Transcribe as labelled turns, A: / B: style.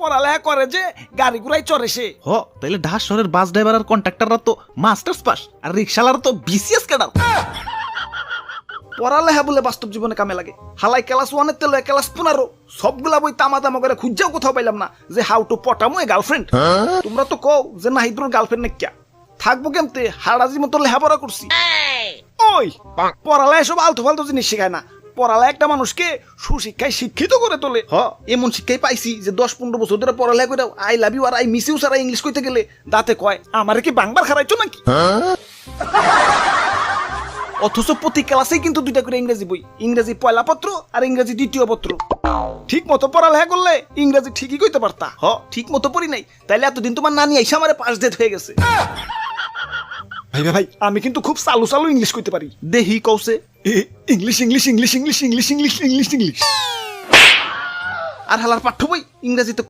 A: পড়ালেখা করে যে গাড়ি ঘুরাই চড়ে সে।
B: হ তাইলে ঢাকা শহরের বাস ড্রাইভার আর কন্ট্রাক্টররা তো মাস্টার্স পাস আর রিক্সালার তো বিসিএস ক্যাডার
A: পড়ালেখা বলে বাস্তব জীবনে কামে লাগে। হালাই ক্লাস ওয়ানের তেল ক্লাস পনেরো সবগুলা বই তামা তামা করে খুঁজাও কোথাও পাইলাম না যে হাউ টু পটামো এ গার্লফ্রেন্ড তোমরা তো কও যে নাহিদুর গার্লফ্রেন্ড নাকিয়া থাকব কেমতে হারাজি মতো লেহাপড়া করছি। ওই পড়ালেখা সব আলতু ফালতু জিনিস শেখায় না। একটা মানুষকে সুশিক্ষায় শিক্ষিত করে তোলে। হ। এমন শিক্ষাই পাইছি যে দশ পনেরো বছর ধরে পড়ালেখা করে আই লাভ ইউ আর আই মিস ইউ সারা ইংলিশ কইতে গেলে দাঁতে কয় আমারে কি বাংবার খারাইছো নাকি? অথচ প্রতি ক্লাসেই কিন্তু দুইটা করে ইংরেজি বই ইংরেজি পয়লা পত্র আর ইংরেজি দ্বিতীয় পত্র। ঠিক মতো পড়ালেখা করলে ইংরেজি ঠিকই কইতে পারতা। হ। ঠিক মতো পড়ি নাই তাইলে এতদিন তোমার নানি আইসা আমারে পাস ডেট হয়ে গেছে। ভাই ভাই আমি কিন্তু খুব চালু চালু ইংলিশ কইতে পারি।
B: দেহি কৌছে
A: English English English English English English English English.
B: আর হালার পাঠ্য বই ইংরেজিতে